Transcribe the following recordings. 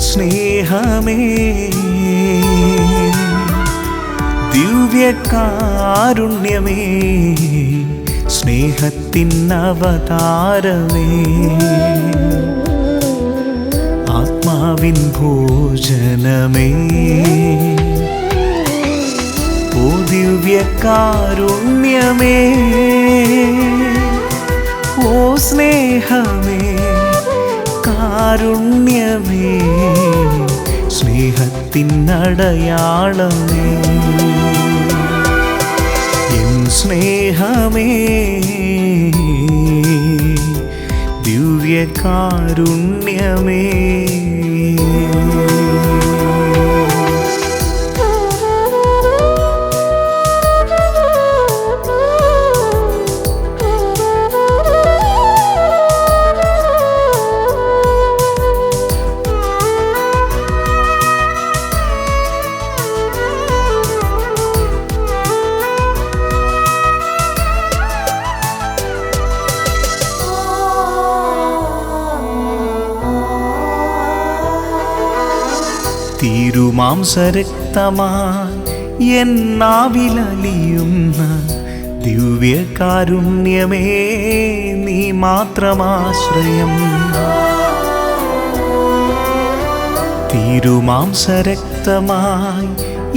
സ്നേഹമേ. ദിവ്യകാരുണ്യമേ സ്നേഹത്തിൻ അവതാരമേ. ആത്മാവിൻ ഭോജനമേ. ഓ ദിവ്യകാരുണ്യമേ ഓ സ്നേഹമേ. കാരുണ്യമേ സ്നേഹത്തിൻ അടയാളമേ എൻ സ്നേഹമേ ദിവ്യകാരുണ്യമേ. തിരുമാംസരക്തമായി എന്നാവിലലിയുന്ന ദിവ്യകാരുണ്യമേ നീ മാത്രമാശ്രയം. തിരുമാംസരക്തമായി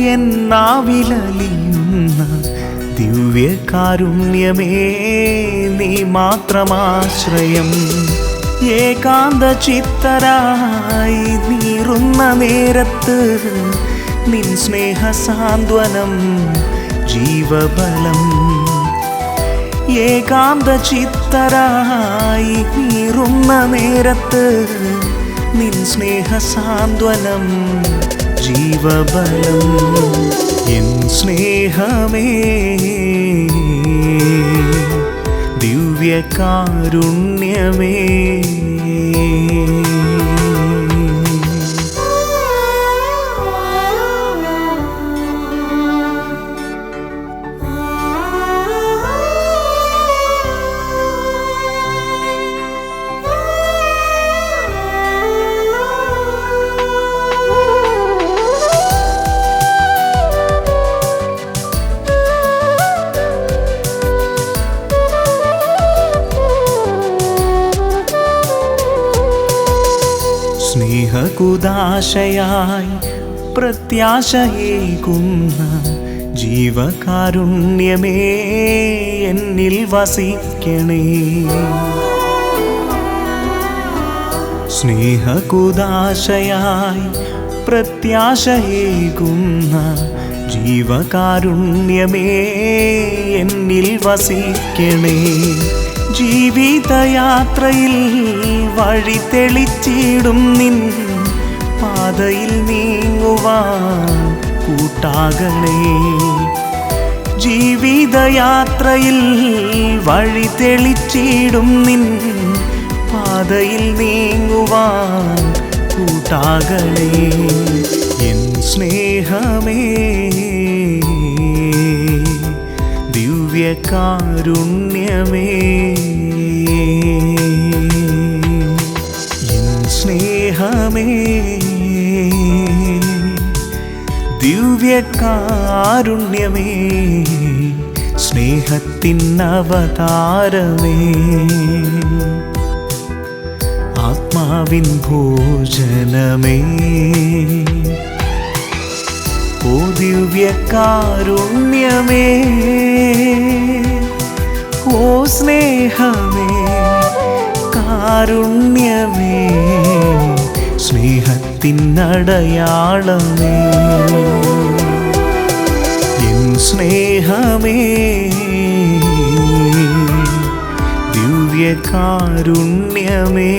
എന്നാവിലലിയുന്ന ദിവ്യകാരുണ്യമേ നീ മാത്രമാശ്രയം. ഏകാന്ത ചിത്തരായി നീറുന്ന നേരത്ത് നിൻ സ്നേഹ സാന്ത്വനം ജീവബലം. ഏകാന്ത ചിത്തരായി നീറുന്ന നേരത്ത് നിൻ സ്നേഹ സാന്ത്വനം ജീവബലം. എൻ സ്നേഹമേ ദിവ്യകാരുണ്യമേ. സ്നേഹകുദാശയായി പ്രത്യാശയേകുന്ന ജീവകാരുണ്യമേ എന്നിൽ വസിക്കണേ. സ്നേഹകുദാശയായി പ്രത്യാശയേകുന്ന ജീവകാരുണ്യമേ എന്നിൽ വസിക്കണേ. ജീവിതയാത്രയിൽ വഴി തെളിച്ചിടും നിൻ പാതയിൽ നീങ്ങുവാൻ കൂട്ടാകണേ. ജീവിതയാത്രയിൽ വഴി തെളിച്ചിടും നിൻ പാതയിൽ നീങ്ങുവാൻ കൂട്ടാകണേ. എൻ സ്നേഹമേ ദിവ്യകാരുണ്യമേ എൻ സ്നേഹമേ. ദിവ്യകാരുണ്യമേ. സ്നേഹത്തിൻ അവതാരമേ. ആത്മാവിൻ ഭോജനമേ. ഓ ദിവ്യകാരുണ്യമേ. ഓ സ്നേഹമേ കാരുണ്യമേ സ്നേഹത്തിൻ അടയാളമേ എൻ സ്നേഹമേ ദിവ്യകാരുണ്യമേ.